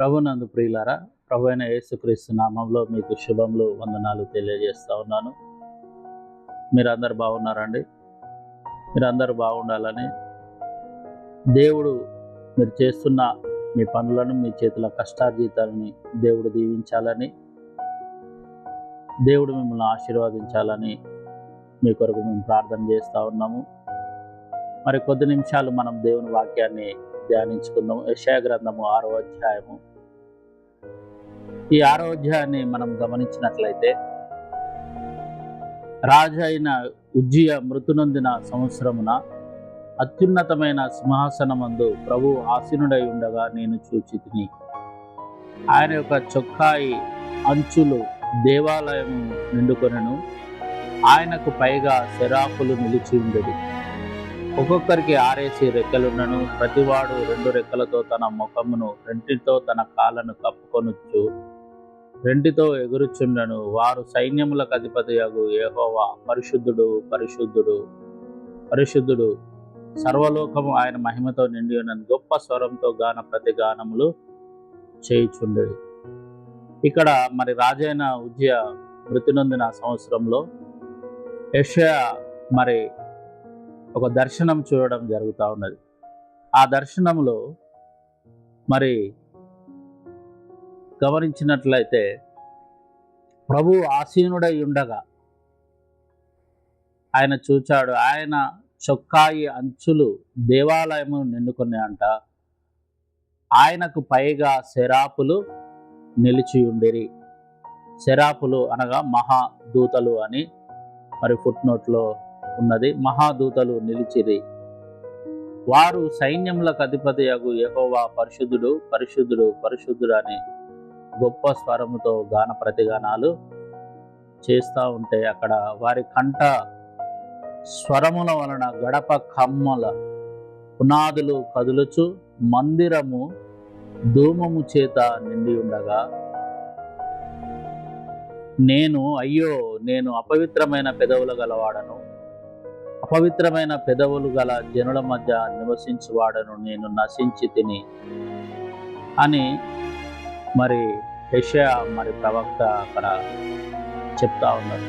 ప్రభునందు ప్రియులారా ప్రభు అయిన యేసుక్రీస్తు నామంలో మీకు శుభములు వందనాలు తెలియజేస్తా ఉన్నాను. మీరందరు బాగున్నారండి? మీరందరూ బాగుండాలని దేవుడు మీరు చేస్తున్న మీ పనులను మీ చేతుల కష్టార్జితాలని దేవుడు దీవించాలని దేవుడు మిమ్మల్ని ఆశీర్వదించాలని మీ కొరకు మేము ప్రార్థన చేస్తూ ఉన్నాము. మరి కొద్ది నిమిషాలు మనం దేవుని వాక్యాన్ని ధ్యానించుకుందాము. యశాగ్రంథము ఆరో అధ్యాయము ఈ ఆరోగ్యాన్ని మనం గమనించినట్లయితే రాజైన అయిన మృతునందిన సంవత్సరమున అత్యున్నతమైన సింహాసనమందు ప్రభు ఆసీనుడై ఉండగా నేను చూచి తిని ఆయన యొక్క చొక్కాయి అంచులు దేవాలయం నిండుకొనెను. ఆయనకు పైగా శరాపులు నిలిచి ఉండేది ఒక్కొక్కరికి ఆరేసి రెక్కలున్నను. ప్రతివాడు రెండు రెక్కలతో తన ముఖమును రెంటితో తన కాళ్ళను కప్పుకొనొచ్చు రెండితో ఎగురుచుండను. వారు సైన్యములకు అధిపతియగు ఏహోవా పరిశుద్ధుడు పరిశుద్ధుడు పరిశుద్ధుడు. సర్వలోకము ఆయన మహిమతో నిండి ఉన్న గొప్ప స్వరంతో గాన ప్రతి గానములు చేయుచుండేది ఇక్కడ మరి రాజైన ఉజ్జయ మృతి నొందిన సంవత్సరంలో యషయా మరి ఒక దర్శనం చూడడం జరుగుతూ ఉన్నది. ఆ దర్శనంలో మరి గమనించినట్లయితే ప్రభు ఆసీనుడై ఉండగా ఆయన చూచాడు. ఆయన చొక్కాయి అంచులు దేవాలయము నిండుకున్నాయంట. ఆయనకు పైగా శరాపులు నిలిచి ఉండిరి శరాపులు అనగా మహాదూతలు అని మరి ఫుట్ నోట్లో ఉన్నది మహాదూతలు నిలిచిరి. వారు సైన్యములకు అధిపతి యగు యహోవా పరిశుద్ధుడు పరిశుద్ధుడు పరిశుద్ధుడు అని గొప్ప స్వరముతో గాన ప్రతిగానాలు చేస్తూ ఉంటే అక్కడ వారి కంట స్వరముల వలన గడప కమ్మల పునాదులు కదులుచు మందిరము ధూమము చేత నిండి ఉండగా నేను అయ్యో నేను అపవిత్రమైన పెదవులు గలవాడను. అపవిత్రమైన పెదవులు గల జనుల మధ్య నివసించువాడను. నేను నశించి తిని అని మరి యషయా మరి ప్రవక్త అక్కడ చెప్తా ఉన్నారు.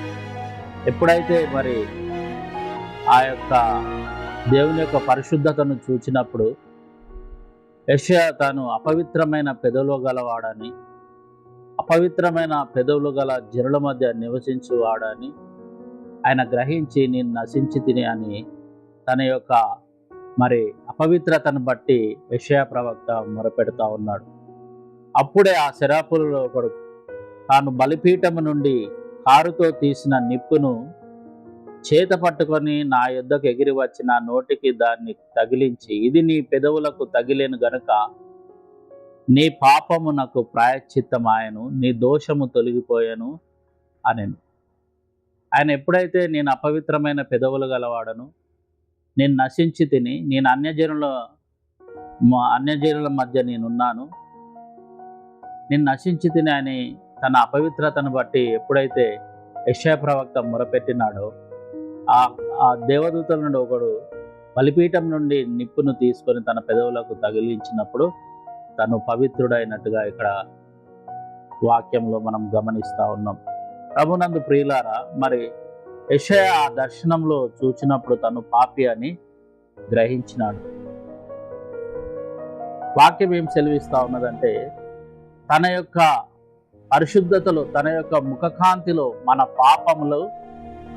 ఎప్పుడైతే మరి ఆ యొక్క దేవుని యొక్క పరిశుద్ధతను చూచినప్పుడు యషయా తాను అపవిత్రమైన పెదవులు గలవాడని అపవిత్రమైన పెదవులు గల జనుల మధ్య నివసించువాడని ఆయన గ్రహించి నేను నశించి తిని అని తన యొక్క మరి అపవిత్రతను బట్టి యషయా ప్రవక్త మొరపెడుతూ ఉన్నాడు. అప్పుడే ఆ శరాపులలో ఒకడు తాను బలిపీఠము నుండి కారుతో తీసిన నిప్పును చేత పట్టుకొని నా యుద్ధకు ఎగిరి వచ్చి నా నోటికి దాన్ని తగిలించి ఇది నీ పెదవులకు తగిలేను గనుక నీ పాపము నాకు ప్రాయశ్చిత్తమాయను నీ దోషము తొలగిపోయాను అనెను. ఆయన ఎప్పుడైతే నేను అపవిత్రమైన పెదవులు గలవాడను నేను నశించి తిని నేను అన్యజనుల అన్యజనుల మధ్య నేనున్నాను నేను నశించి తిని అని తన అపవిత్రతను బట్టి ఎప్పుడైతే యశయ ప్రవక్త మొరపెట్టినాడో ఆ ఆ దేవదూతల నుండి ఒకడు బలిపీఠం నుండి నిప్పును తీసుకొని తన పెదవులకు తగిలించినప్పుడు తను పవిత్రుడైనట్టుగా ఇక్కడ వాక్యంలో మనం గమనిస్తూ ఉన్నాం. ప్రభునందు ప్రియులారా మరి యషయ ఆ దర్శనంలో చూచినప్పుడు తను పాపి అని గ్రహించినాడు. వాక్యం ఏం సెలవిస్తా ఉన్నదంటే తన యొక్క పరిశుద్ధతలో తన యొక్క ముఖకాంతిలో మన పాపములు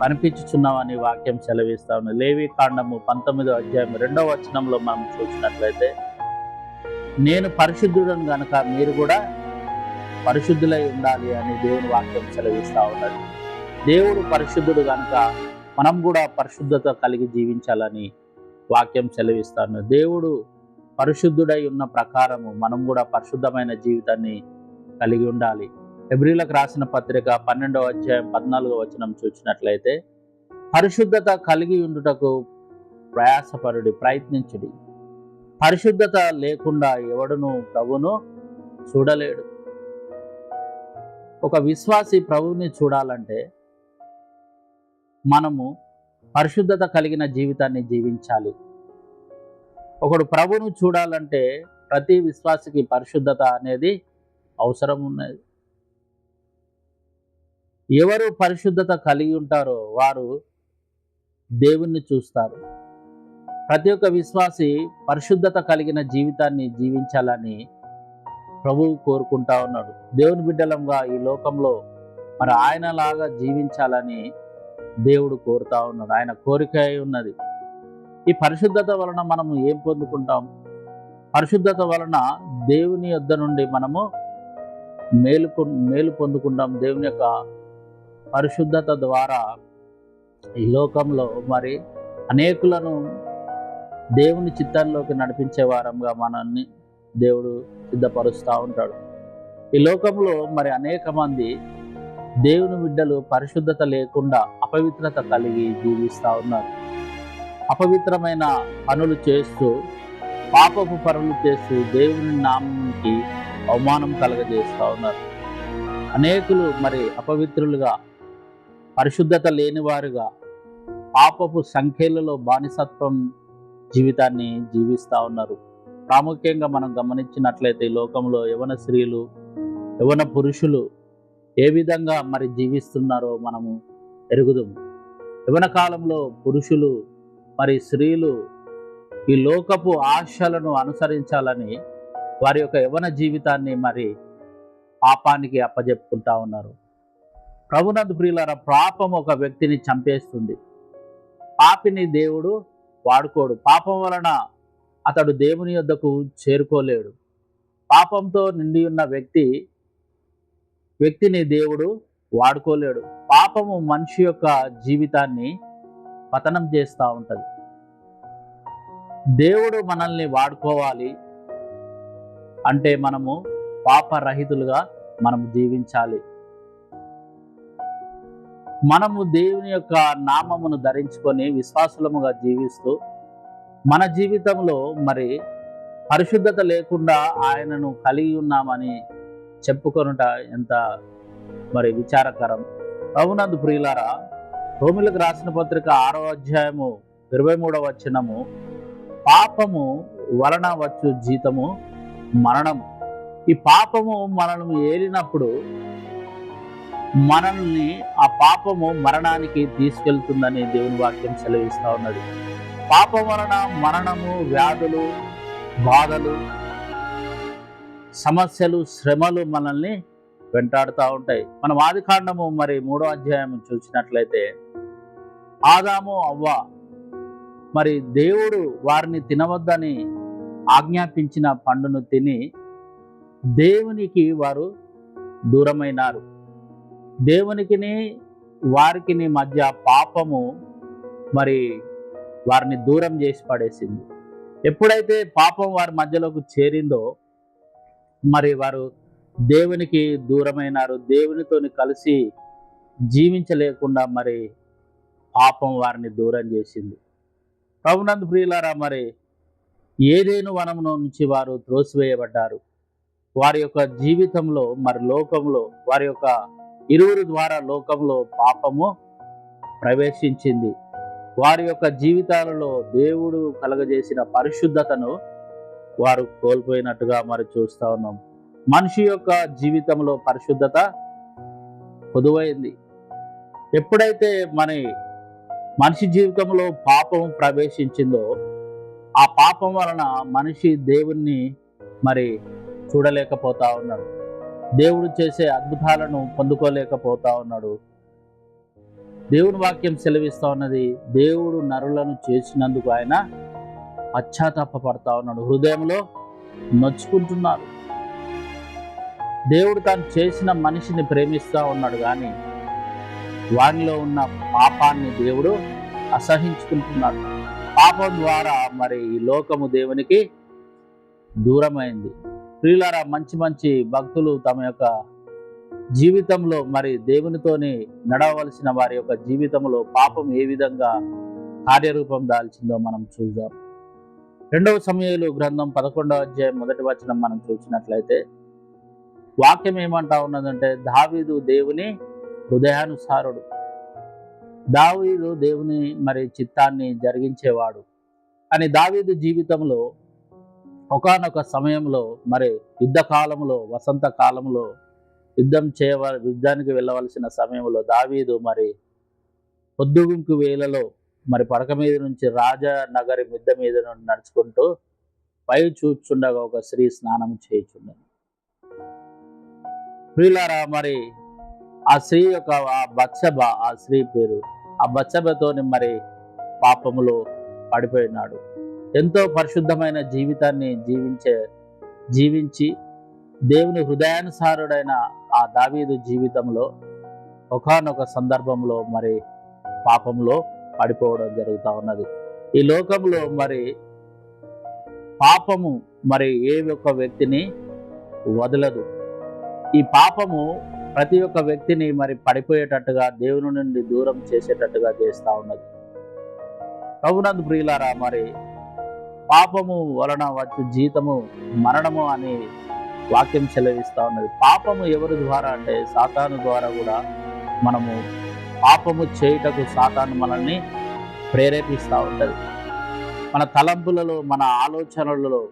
కనిపించుచున్నామని వాక్యం సెలవిస్తా లేవి కాండము పంతొమ్మిదో అధ్యాయం రెండవ వచనంలో మనం చూసినట్లయితే నేను పరిశుద్ధుడను గనక మీరు కూడా పరిశుద్ధులై ఉండాలి అని దేవుని వాక్యం సెలవిస్తూ ఉన్నది. దేవుడు పరిశుద్ధుడు కనుక మనం కూడా పరిశుద్ధత కలిగి జీవించాలని వాక్యం సెలవిస్తాను దేవుడు పరిశుద్ధుడై ఉన్న ప్రకారము మనం కూడా పరిశుద్ధమైన జీవితాన్ని కలిగి ఉండాలి. ఎబ్రిలకు రాసిన పత్రిక పన్నెండవ అధ్యాయం పద్నాలుగో వచనం చూసినట్లయితే పరిశుద్ధత కలిగి ఉండుటకు ప్రయాసపరుడి ప్రయత్నించుడి. పరిశుద్ధత లేకుండా ఎవడును ప్రభును చూడలేడు. ఒక విశ్వాసి ప్రభువుని చూడాలంటే మనము పరిశుద్ధత కలిగిన జీవితాన్ని జీవించాలి. ఒకడు ప్రభును చూడాలంటే ప్రతి విశ్వాసికి పరిశుద్ధత అనేది అవసరం ఉన్నది ఎవరు పరిశుద్ధత కలిగి ఉంటారో వారు దేవుణ్ణి చూస్తారు. ప్రతి ఒక్క విశ్వాసి పరిశుద్ధత కలిగిన జీవితాన్ని జీవించాలని ప్రభువు కోరుకుంటా ఉన్నాడు. దేవుని బిడ్డలంగా ఈ లోకంలో మరి ఆయనలాగా జీవించాలని దేవుడు కోరుతా ఉన్నాడు. ఆయన కోరిక అయి ఉన్నది. ఈ పరిశుద్ధత వలన మనము ఏం పొందుకుంటాం? పరిశుద్ధత వలన దేవుని యొద్ద నుండి మనము మేలు మేలు పొందుకుంటాం దేవుని యొక్క పరిశుద్ధత ద్వారా ఈ లోకంలో మరి అనేకులను దేవుని చిత్తంలోకి నడిపించే వారంగా మనల్ని దేవుడు సిద్ధపరుస్తూ ఉంటాడు. ఈ లోకంలో మరి అనేక మంది దేవుని బిడ్డలు పరిశుద్ధత లేకుండా అపవిత్రత కలిగి జీవిస్తూ ఉన్నారు. అపవిత్రమైన పనులు చేస్తూ పాపపు పనులు చేస్తూ దేవుని నామానికి అవమానం కలగజేస్తూ ఉన్నారు. అనేకులు మరి అపవిత్రులుగా పరిశుద్ధత లేనివారుగా పాపపు సంఖ్యలలో బానిసత్వం జీవితాన్ని జీవిస్తూ ఉన్నారు. ప్రాముఖ్యంగా మనం గమనించినట్లయితే లోకంలో యవన స్త్రీలు యవన పురుషులు ఏ విధంగా మరి జీవిస్తున్నారో మనము ఎరుగుదాము యవన కాలంలో పురుషులు మరి స్త్రీలు ఈ లోకపు ఆశలను అనుసరించాలని వారి యొక్క యవన జీవితాన్ని మరి పాపానికి అప్పజెప్పుకుంటా ఉన్నారు. ప్రభునందు ప్రియులార పాపం ఒక వ్యక్తిని చంపేస్తుంది. పాపిని దేవుడు వాడుకోడు. పాపం వలన అతడు దేవుని యొద్దకు చేరుకోలేడు. పాపంతో నిండి ఉన్న వ్యక్తి వ్యక్తిని దేవుడు వాడుకోలేడు. పాపము మనిషి యొక్క జీవితాన్ని పతనం చేస్తూ ఉంటుంది. దేవుడు మనల్ని వాడుకోవాలి. అంటే మనము పాపరహితులుగా మనము జీవించాలి. మనము దేవుని యొక్క నామమును ధరించుకొని విశ్వాసులముగా జీవిస్తూ మన జీవితంలో మరి పరిశుద్ధత లేకుండా ఆయనను కలిగి ఉన్నామని చెప్పుకొనుట ఎంత మరి విచారకరం. ప్రభునందు ప్రియులారా రోమిలకు రాసిన పత్రిక ఆరో అధ్యాయము ఇరవై మూడవ వచనము పాపము వలన వచ్చు జీతము మరణము. ఈ పాపము మనల్ని ఏలినప్పుడు మనల్ని ఆ పాపము మరణానికి తీసుకెళ్తుందని దేవుని వాక్యం సెలవిస్తూ ఉన్నది. పాపం వలన మరణము వ్యాధులు బాధలు సమస్యలు శ్రమలు మనల్ని వెంటాడుతూ ఉంటాయి. మనం ఆది కాండము మరి మూడో అధ్యాయం చూసినట్లయితే ఆదాము అవ్వ మరి దేవుడు వారిని తినవద్దని ఆజ్ఞాపించిన పండును తిని దేవునికి వారు దూరమైనారు. దేవునికిని వారికిని మధ్య పాపము మరి వారిని దూరం చేసి పడేసింది. ఎప్పుడైతే పాపం వారి మధ్యలోకి చేరిందో మరి వారు దేవునికి దూరమైనారు. దేవునితోని కలిసి జీవించలేకుండా మరి పాపం వారిని దూరం చేసింది. ప్రభునందు ప్రియులారా మరి ఏదేను వనమును నుంచి వారు త్రోసివేయబడ్డారు. వారి యొక్క జీవితంలో మరి లోకంలో వారి యొక్క ఇరువురు ద్వారా లోకంలో పాపము ప్రవేశించింది. వారి యొక్క జీవితాలలో దేవుడు కలగజేసిన పరిశుద్ధతను వారు కోల్పోయినట్టుగా మరి చూస్తూ ఉన్నాం. మనిషి యొక్క జీవితంలో పరిశుద్ధత పొదువైంది. ఎప్పుడైతే మన మనిషి జీవితంలో పాపం ప్రవేశించిందో ఆ పాపం వలన మనిషి దేవుణ్ణి మరి చూడలేకపోతా ఉన్నాడు. దేవుడు చేసే అద్భుతాలను పొందుకోలేకపోతా ఉన్నాడు. దేవుని వాక్యం సెలవిస్తా ఉన్నది దేవుడు నరులను చేసినందుకు ఆయన పశ్చాత్తాపడతా ఉన్నాడు. హృదయంలో నొచ్చుకుంటున్నారు. దేవుడు తాను చేసిన మనిషిని ప్రేమిస్తూ ఉన్నాడు కానీ వానిలో ఉన్న పాపాన్ని దేవుడు అసహించుకుంటున్నాడు. పాపం ద్వారా మరి ఈ లోకము దేవునికి దూరమైంది. ప్రియులారా మంచి మంచి భక్తులు తమ యొక్క జీవితంలో మరి దేవునితోని నడవలసిన వారి యొక్క జీవితంలో పాపం ఏ విధంగా కార్యరూపం దాల్చిందో మనం చూద్దాం. రెండవ సమయంలో గ్రంథం పదకొండవ అధ్యాయం మొదటి వచనం మనం చూసినట్లయితే వాక్యం ఏమంటా ఉన్నదంటే దావీదు దేవుని హృదయానుసారుడు. దావీదు దేవుని మరి చిత్తాన్ని జరిగించేవాడు. అని దావీదు జీవితంలో ఒకానొక సమయంలో మరి యుద్ధ కాలంలో వసంత కాలంలో యుద్ధం చేయవ యుద్ధానికి వెళ్ళవలసిన సమయంలో దావీదు మరి పొద్దుగుంకు వేలలో మరి పడక మీద నుంచి రాజనగరి మిద్ద మీద నుండి నడుచుకుంటూ పై చూచుండగా ఒక స్త్రీ స్నానం చేయుచుండను. ప్రియులారా మరి ఆ స్త్రీ యొక్క ఆ బత్సభ ఆ స్త్రీ పేరు ఆ బచ్చబతోని మరి పాపములో పడిపోయినాడు. ఎంతో పరిశుద్ధమైన జీవితాన్ని జీవించే జీవించి దేవుని హృదయానుసారుడైన ఆ దావీదు జీవితంలో ఒకానొక సందర్భంలో మరి పాపంలో పడిపోవడం జరుగుతూ ఉన్నది. ఈ లోకంలో మరి పాపము మరి ఏ ఒక్క వ్యక్తిని వదలదు. ఈ పాపము ప్రతి ఒక్క వ్యక్తిని మరి పడిపోయేటట్టుగా దేవుని నుండి దూరం చేసేటట్టుగా చేస్తూ ఉన్నది. ప్రభునందు ప్రియులారా మరి పాపము వలన వచ్చే జీతము మరణము అని వాక్యం సెలవిస్తూ ఉన్నది. పాపము ఎవరి ద్వారా అంటే సాతాను ద్వారా కూడా మనము పాపము చేయుటకు సాతాను మనల్ని ప్రేరేపిస్తూ ఉంటుంది మన తలంపులలో మన ఆలోచనలలో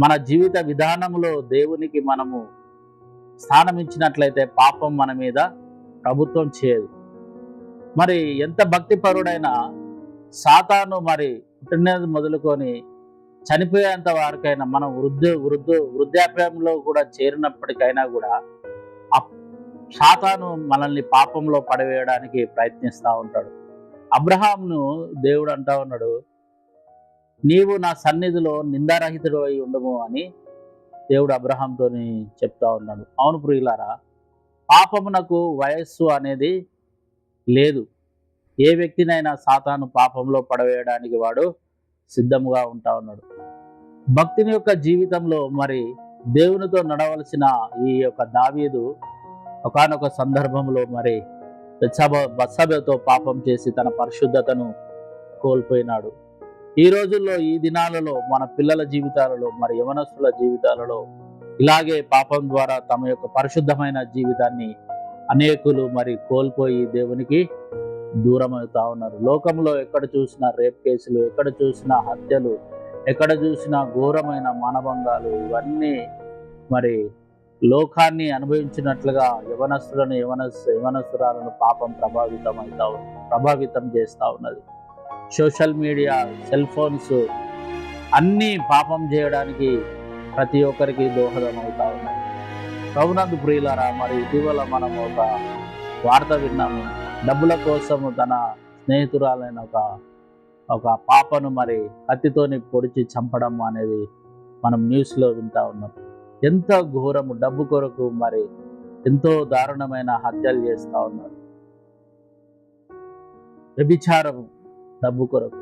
మన జీవిత విధానంలో దేవునికి మనము స్థానం ఇచ్చినట్లయితే పాపం మన మీద ప్రభుత్వం చేయదు. మరి ఎంత భక్తిపరుడైనా సాతాను మరి పుట్టినది మొదలుకొని చనిపోయేంత వారికైనా మనం వృద్ధ వృద్ధు వృద్ధాప్యంలో కూడా చేరినప్పటికైనా కూడా ఆ సాతాను మనల్ని పాపంలో పడవేయడానికి ప్రయత్నిస్తూ ఉంటాడు. అబ్రహాంను దేవుడు అంటా ఉన్నాడు నీవు నా సన్నిధిలో నిందారహితుడు అయి ఉండము అని దేవుడు అబ్రహాంతోని చెప్తా ఉన్నాడు. అవును ప్రియులారా పాపమునకు వయస్సు అనేది లేదు. ఏ వ్యక్తినైనా సాతాను పాపంలో పడవేయడానికి వాడు సిద్ధముగా ఉంటా ఉన్నాడు. భక్తిని యొక్క జీవితంలో మరి దేవునితో నడవలసిన ఈ యొక్క దావీదు ఒకానొక సందర్భంలో మరి బెత్సబ బత్సబతో పాపం చేసి తన పరిశుద్ధతను కోల్పోయినాడు. ఈ రోజుల్లో ఈ దినాలలో మన పిల్లల జీవితాలలో మరి యవనస్తుల జీవితాలలో ఇలాగే పాపం ద్వారా తమ యొక్క పరిశుద్ధమైన జీవితాన్ని అనేకులు మరి కోల్పోయి దేవునికి దూరం అవుతా ఉన్నారు. లోకంలో ఎక్కడ చూసినా రేప్ కేసులు ఎక్కడ చూసినా హత్యలు ఎక్కడ చూసినా ఘోరమైన మానభంగాలు ఇవన్నీ మరి లోకాన్ని అనుభవించినట్లుగా యవనస్తులను యవన యవనస్తురాలను పాపం ప్రభావితం అవుతా ప్రభావితం చేస్తూ ఉన్నది. సోషల్ మీడియా సెల్ ఫోన్స్ అన్నీ పాపం చేయడానికి ప్రతి ఒక్కరికి దోహదం అవుతా ఉన్నాయి. ప్రభునందు ప్రియులారా మరి ఇటీవల మనం ఒక వార్త విన్నాము డబ్బుల కోసం తన స్నేహితురాలైన ఒక ఒక పాపను మరి కత్తితోని పొడిచి చంపడం అనేది మనం న్యూస్లో వింటా ఉన్నాం. ఎంత ఘోరము డబ్బు కొరకు మరి ఎంతో దారుణమైన హత్యలు చేస్తూ ఉన్నారు. వ్యభిచారము. డబ్బు కొరకు.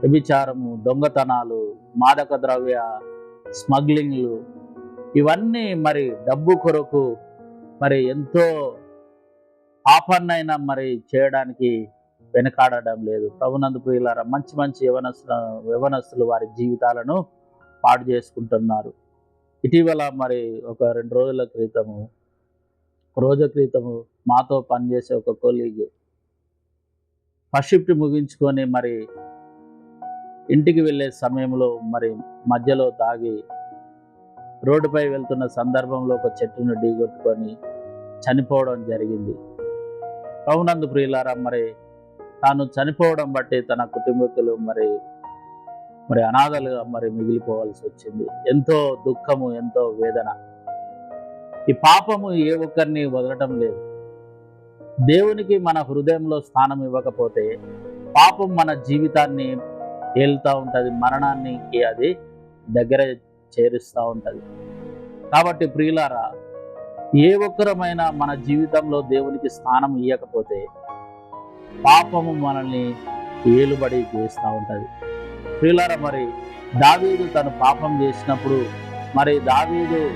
వ్యభిచారము దొంగతనాలు మాదక ద్రవ్య స్మగ్లింగ్లు ఇవన్నీ మరి డబ్బు కొరకు మరి ఎంతో పాపాన్నైనా మరి చేయడానికి వెనకాడడం లేదు. ప్రభునందు ప్రియులారా మంచి మంచి యవనస్తుల యవనస్తులు వారి జీవితాలను పాడు చేసుకుంటున్నారు. ఇటీవల మరి ఒక రెండు రోజుల క్రితము రోజు క్రితము మాతో పనిచేసే ఒక కొలీగ్ ఫస్ట్ షిఫ్ట్ ముగించుకొని మరి ఇంటికి వెళ్ళే సమయంలో మరి మధ్యలో తాగి రోడ్డుపై వెళ్తున్న సందర్భంలో ఒక చెట్టును ఢీగొట్టుకొని చనిపోవడం జరిగింది. అవునందు ప్రియులారా మరి తాను చనిపోవడం బట్టి తన కుటుంబీకులు మరి మరి అనాథలుగా మరి మిగిలిపోవాల్సి వచ్చింది. ఎంతో దుఃఖము ఎంతో వేదన. ఈ పాపము ఏ ఒక్కరిని వదలటం లేదు. దేవునికి మన హృదయంలో స్థానం ఇవ్వకపోతే పాపం మన జీవితాన్ని ఏలుతూ ఉంటుంది మరణానికి అది దగ్గర చేరుస్తూ ఉంటుంది. కాబట్టి ప్రియులారా ఏ ఒక్కరమైనా మన జీవితంలో దేవునికి స్థానం ఇవ్వకపోతే పాపము మనల్ని ఏలుబడి చేస్తూ ఉంటుంది. ప్రియులారా మరి దావీదు తను పాపం చేసినప్పుడు మరి దావీదు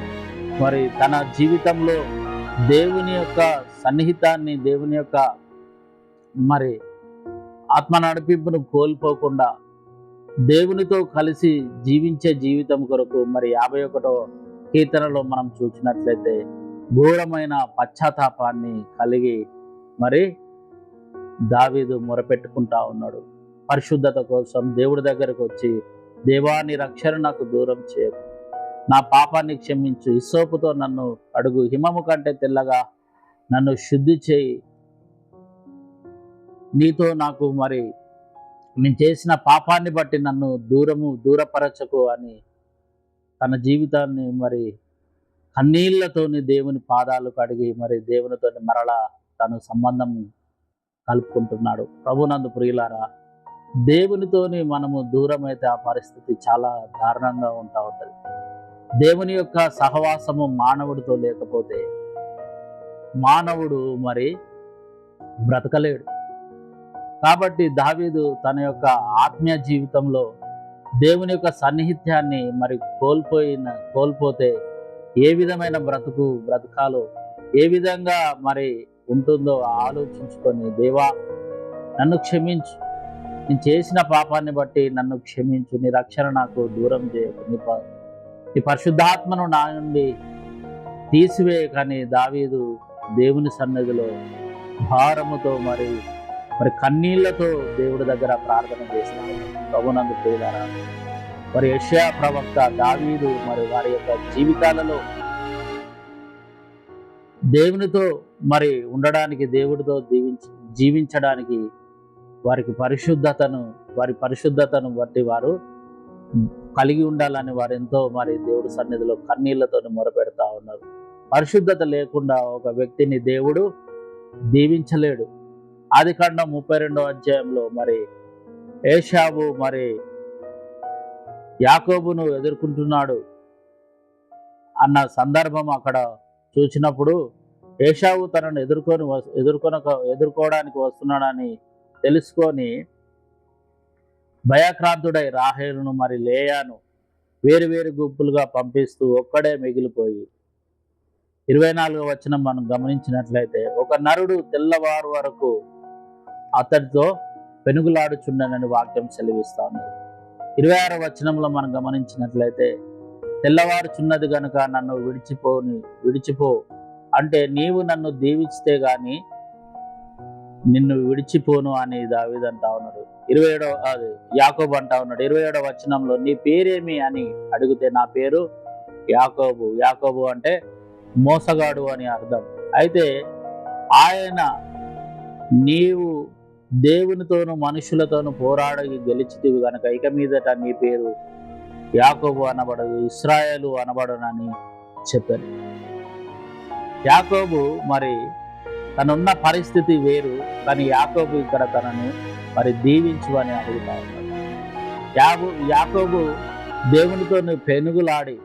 మరి తన జీవితంలో దేవుని యొక్క సన్నిహితాన్ని దేవుని యొక్క మరి ఆత్మ నడిపింపును కోల్పోకుండా దేవునితో కలిసి జీవించే జీవితం కొరకు మరి యాభై ఒకటో కీర్తనలో మనం చూసినట్లయితే ఘోరమైన పశ్చాత్తాపాన్ని కలిగి మరి దావీదు మొరపెట్టుకుంటా ఉన్నాడు. పరిశుద్ధత కోసం దేవుడి దగ్గరకు వచ్చి దేవా రక్షణ నాకు దూరం చేయకు. నా పాపాన్ని క్షమించు. ఇసోపుతో నన్ను అడుగు. హిమము కంటే తెల్లగా నన్ను శుద్ధి చేయి. నీతో నాకు మరి నేను చేసిన పాపాన్ని బట్టి నన్ను దూరము దూరపరచకు అని తన జీవితాన్ని మరి కన్నీళ్ళతోని దేవుని పాదాలు కడిగి మరి దేవునితో మరలా తను సంబంధం కలుపుకుంటున్నాడు. ప్రభునందు ప్రియులారా దేవునితోని మనము దూరం అయితే ఆ పరిస్థితి చాలా దారుణంగా ఉంటా ఉంటుంది. దేవుని యొక్క సహవాసము మానవుడితో లేకపోతే మానవుడు మరి బ్రతకలేడు. కాబట్టి దావీదు తన యొక్క ఆత్మీయ జీవితంలో దేవుని యొక్క సన్నిహిత్యాన్ని మరి కోల్పోయిన కోల్పోతే ఏ విధమైన బ్రతుకు బ్రతకాలో ఏ విధంగా మరి ఉంటుందో ఆలోచించుకొని దేవా నన్ను క్షమించు. నేను చేసిన పాపాన్ని బట్టి నన్ను క్షమించు. నీ రక్షణ నాకు దూరం చేయకు. నీ ప- నీ పరిశుద్ధాత్మను నా నుండి తీసివేయకని దావీదు దేవుని సన్నిధిలో భారముతో మరి మరి కన్నీళ్ళతో దేవుడి దగ్గర ప్రార్థన చేస్తాడు ప్రభునందు ప్రియులారా మరి యెషయా ప్రవక్త దావీదు మరి వారి యొక్క జీవితాలలో దేవునితో మరి ఉండడానికి దేవుడితో జీవించ జీవించడానికి వారికి పరిశుద్ధతను వారి పరిశుద్ధతను బట్టి వారు కలిగి ఉండాలని వారు ఎంతో మరి దేవుడి సన్నిధిలో కన్నీళ్ళతో మొరపెడతా ఉన్నారు. పరిశుద్ధత లేకుండా ఒక వ్యక్తిని దేవుడు దీవించలేడు. ఆది కాండం ముప్పై రెండో అధ్యాయంలో మరి ఏషావు మరి యాకోబును ఎదుర్కొంటున్నాడు అన్న సందర్భం అక్కడ చూసినప్పుడు ఏషావు తనను ఎదుర్కొని ఎదుర్కొన ఎదుర్కొనక ఎదుర్కోవడానికి వస్తున్నాడని తెలుసుకొని భయాక్రాంతుడై రాహేలును మరి లేయాను వేరు వేరు గుంపులుగా పంపిస్తూ ఒక్కడే మిగిలిపోయి ఇరవై నాలుగో వచనం మనం గమనించినట్లయితే ఒక నరుడు తెల్లవారు వరకు అతడితో పెనుగులాడుచుండనని వాక్యం సెలవిస్తా ఉన్నది. ఇరవై ఆరో వచనంలో మనం గమనించినట్లయితే తెల్లవారుచున్నది గనుక నన్ను విడిచిపోని విడిచిపో అంటే నీవు నన్ను దీవిస్తే గాని నిన్ను విడిచిపోను అని దావీదు అంటా ఉన్నాడు. ఇరవై ఏడో అది యాకోబు అంటా ఉన్నాడు. ఇరవై ఏడో వచనంలో నీ పేరేమి అని అడిగితే నా పేరు యాకోబు. యాకోబు అంటే మోసగాడు అని అర్థం. అయితే ఆయన నీవు దేవునితోనూ మనుషులతోనూ పోరాడి గెలిచితివి గనక ఇక మీదట నీ పేరు యాకోబు అనబడదు ఇస్రాయలు అనబడనని చెప్పారు. యాకోబు మరి తనున్న పరిస్థితి వేరు కానీ యాకోబు ఇక్కడ తనను మరి దీవించు అని అడుగుతా ఉన్నాడు. యాబు యాకోబు దేవునితో పెనుగులాడి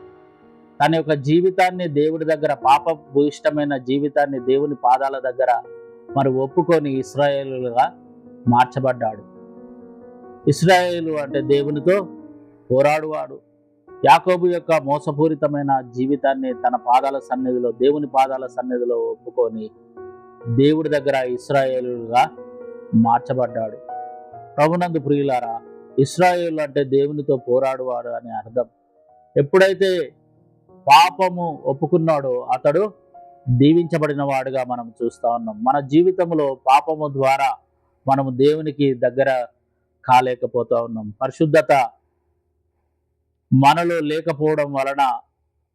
తన యొక్క జీవితాన్ని దేవుడి దగ్గర పాప భూయిష్టమైన జీవితాన్ని దేవుని పాదాల దగ్గర మరి ఒప్పుకొని ఇస్రాయేలుగా మార్చబడ్డాడు. ఇస్రాయేలు అంటే దేవునితో పోరాడువాడు. యాకోబు యొక్క మోసపూరితమైన జీవితాన్ని తన పాదాల సన్నిధిలో దేవుని పాదాల సన్నిధిలో ఒప్పుకొని దేవుడి దగ్గర ఇస్రాయేలుగా మార్చబడ్డాడు. ప్రభునందు ప్రియులారా ఇస్రాయేలు అంటే దేవునితో పోరాడువాడు అని అర్థం. ఎప్పుడైతే పాపము ఒప్పుకున్నాడో అతడు దీవించబడిన వాడుగా మనం చూస్తా ఉన్నాం. మన జీవితంలో పాపము ద్వారా మనము దేవునికి దగ్గర కాలేకపోతూ ఉన్నాం. పరిశుద్ధత మనలో లేకపోవడం వలన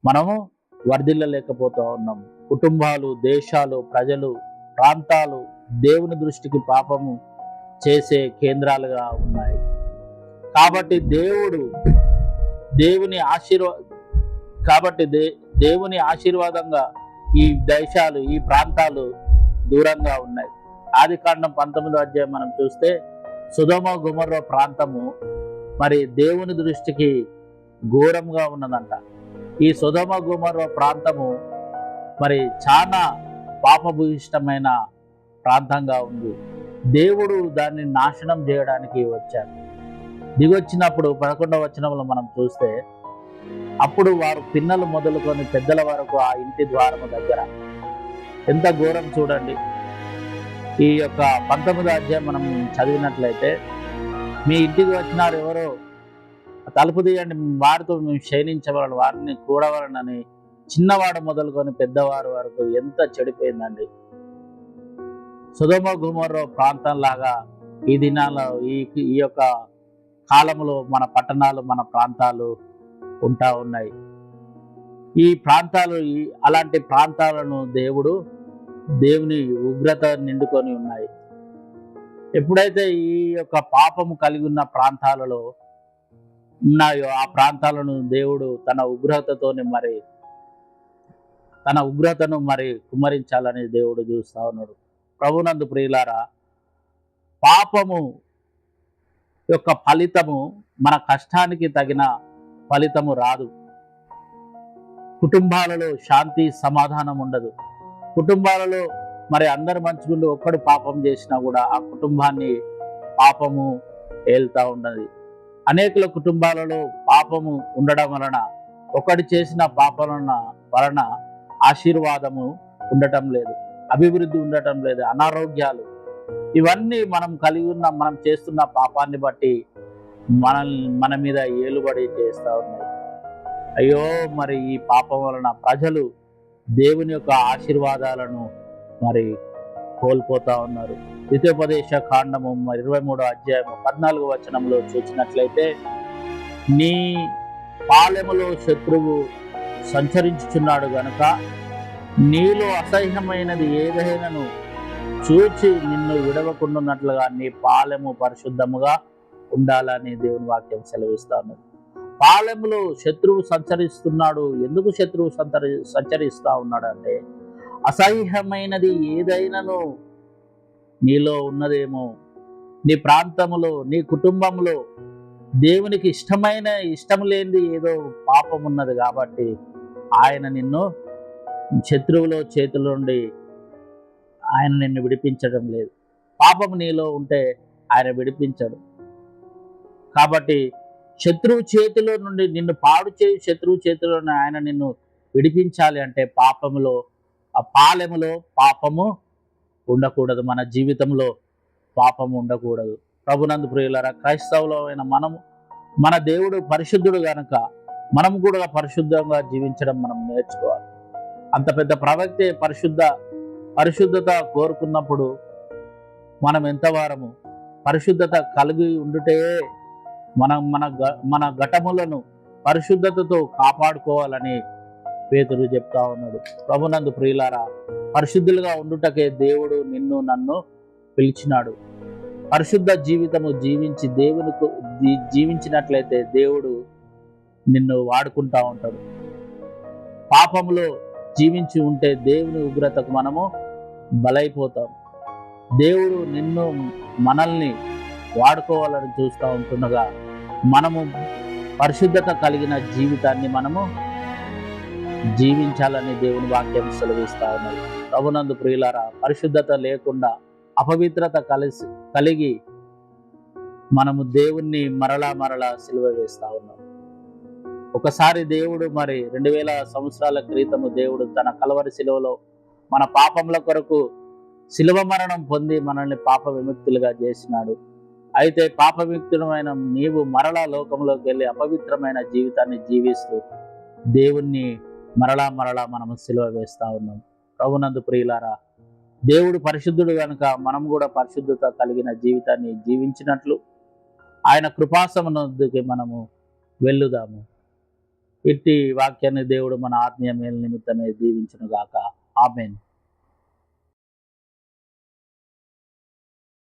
మనము వర్ధిల్లలేకపోతూ ఉన్నాం. కుటుంబాలు దేశాలు ప్రజలు ప్రాంతాలు దేవుని దృష్టికి పాపము చేసే కేంద్రాలుగా ఉన్నాయి. కాబట్టి దేవుడు దేవుని ఆశీర్వ కాబట్టి దే దేవుని ఆశీర్వాదంగా ఈ దేశాలు ఈ ప్రాంతాలు దూరంగా ఉన్నాయి. ఆది కాండం పంతొమ్మిదో అధ్యాయం మనం చూస్తే సుధమ గుమర్ర ప్రాంతము మరి దేవుని దృష్టికి ఘోరంగా ఉన్నదంట. ఈ సుధమ గుమర్ర ప్రాంతము మరి చాలా పాపభూయిష్టమైన ప్రాంతంగా ఉంది. దేవుడు దాన్ని నాశనం చేయడానికి వచ్చాడు. దిగొచ్చినప్పుడు పదకొండవ వచనంలో మనం చూస్తే అప్పుడు వారు పిన్నలు మొదలుకొని పెద్దల వరకు ఆ ఇంటి ద్వారము దగ్గర. ఎంత ఘోరం చూడండి. ఈ యొక్క పంతొమ్మిదో అధ్యాయం మనం చదివినట్లయితే మీ ఇంటికి వచ్చినారు ఎవరో తలుపు తీయండి వారితో మేము శయనించవలను వారిని కూడవాలని చిన్నవాడు మొదలుకొని పెద్దవారు వరకు ఎంత చెడిపోయిందండి. సుధమ గుమర్రో ప్రాంతం లాగా ఈ దినాల్లో ఈ ఈ యొక్క కాలంలో మన పట్టణాలు మన ప్రాంతాలు ఉంటా ఉన్నాయి. ఈ ప్రాంతాలు ఈ- అలాంటి ప్రాంతాలను దేవుడు దేవుని ఉగ్రత నిండుకొని ఉన్నాయి. ఎప్పుడైతే ఈ యొక్క పాపము కలిగి ఉన్న ప్రాంతాలలో ఉన్నాయో ఆ ప్రాంతాలను దేవుడు తన ఉగ్రతతోనే మరి తన ఉగ్రతను మరి కుమ్మరించాలని దేవుడు చూస్తా ఉన్నాడు. ప్రభునందు ప్రియులారా పాపము యొక్క ఫలితము మన కష్టానికి తగిన ఫలితము రాదు. కుటుంబాలలో శాంతి సమాధానం ఉండదు. కుటుంబాలలో మరి అందరు మంచుకుంటూ ఒక్కడు పాపం చేసినా కూడా ఆ కుటుంబాన్ని పాపము ఏళ్తా ఉన్నది అనేకుల కుటుంబాలలో పాపము ఉండడం వలన ఒకటి చేసిన పాపలన వలన ఆశీర్వాదము ఉండటం లేదు. అభివృద్ధి ఉండటం లేదు. అనారోగ్యాలు. ఇవన్నీ మనం కలిగి ఉన్న మనం చేస్తున్న పాపాన్ని బట్టి మనల్ని మన మీద ఏలుబడి చేస్తూ ఉన్నాయి. అయ్యో మరి ఈ పాపం వలన ప్రజలు దేవుని యొక్క ఆశీర్వాదాలను మరి కోల్పోతా ఉన్నారు. ద్వితీయోపదేశ కాండము మరి ఇరవై మూడో అధ్యాయము పద్నాలుగు వచనంలో చూసినట్లయితే నీ పాలెములో శత్రువు సంచరించుచున్నాడు గనుక నీలో అసహ్యమైనది ఏదైనాను చూచి నిన్ను విడవకుండాన్నట్లుగా నీ పాలెము పరిశుద్ధముగా ఉండాలని దేవుని వాక్యం సెలవిస్తా ఉన్నది. పాలెములో శత్రువు సంచరిస్తున్నాడు. ఎందుకు శత్రువు సంచరి సంచరిస్తా ఉన్నాడు అంటే అసహ్యమైనది ఏదైనాను నీలో ఉన్నదేమో. నీ ప్రాంతములో నీ కుటుంబంలో దేవునికి ఇష్టమైన ఇష్టం లేనిది ఏదో పాపం ఉన్నది కాబట్టి ఆయన నిన్ను శత్రువులో చేతుల నుండి ఆయన నిన్ను విడిపించడం లేదు. పాపం నీలో ఉంటే ఆయన విడిపించడు. కాబట్టి శత్రువు చేతిలో నుండి నిన్ను పాడు చేయి శత్రువు చేతిలో ఆయన నిన్ను విడిపించాలి అంటే పాపములో ఆ పాలెములో పాపము ఉండకూడదు. మన జీవితంలో పాపము ఉండకూడదు. ప్రభునందు ప్రియులరా క్రైస్తవులమైన మనము మన దేవుడు పరిశుద్ధుడు కనుక మనం కూడా పరిశుద్ధంగా జీవించడం మనం నేర్చుకోవాలి. అంత పెద్ద ప్రవక్తే పరిశుద్ధ పరిశుద్ధత కోరుకున్నప్పుడు మనం ఎంతవారము పరిశుద్ధత కలిగి ఉండుటే మనం మన మన ఘటములను పరిశుద్ధతతో కాపాడుకోవాలని పేతురు చెప్తా ఉన్నాడు. ప్రభునందు ప్రియులారా పరిశుద్ధులుగా ఉండుటకే దేవుడు నిన్ను నన్ను పిలిచినాడు. పరిశుద్ధ జీవితము జీవించి దేవునికి జీ- జీవించినట్లయితే దేవుడు నిన్ను వాడుకుంటా ఉంటాడు. పాపములో జీవించి ఉంటే దేవుని ఉగ్రతకు మనము బలైపోతాం. దేవుడు నిన్ను మనల్ని వాడుకోవాలని చూస్తూ ఉంటుండగా మనము పరిశుద్ధత కలిగిన జీవితాన్ని మనము జీవించాలని దేవుని వాక్యం సెలవిస్తా ఉన్నది. ప్రభునందు ప్రియులారా పరిశుద్ధత లేకుండా అపవిత్రత కలిసి కలిగి మనము దేవుణ్ణి మరలా మరలా సిలువ వేస్తా ఉన్నాం. ఒకసారి దేవుడు మరి రెండు వేల సంవత్సరాల క్రితము దేవుడు తన కలవరి శిలువలో మన పాపముల కొరకు శిలువ మరణం పొంది మనల్ని పాప విముక్తులుగా చేసినాడు. అయితే పాపవిక్తుడమైన నీవు మరలా లోకంలోకి వెళ్ళి అపవిత్రమైన జీవితాన్ని జీవిస్తూ దేవుణ్ణి మరలా మరలా మనము సిలువ వేస్తూ ఉన్నాం. ప్రభునందు ప్రియులారా దేవుడు పరిశుద్ధుడు కనుక మనం కూడా పరిశుద్ధత కలిగిన జీవితాన్ని జీవించినట్లు ఆయన కృపాసమునందుకి మనము వెళ్ళుదాము. ఇట్టి వాక్యాన్ని దేవుడు మన ఆత్మీయ మేలు నిమిత్తమే దీవించునుగాక. ఆమెన్.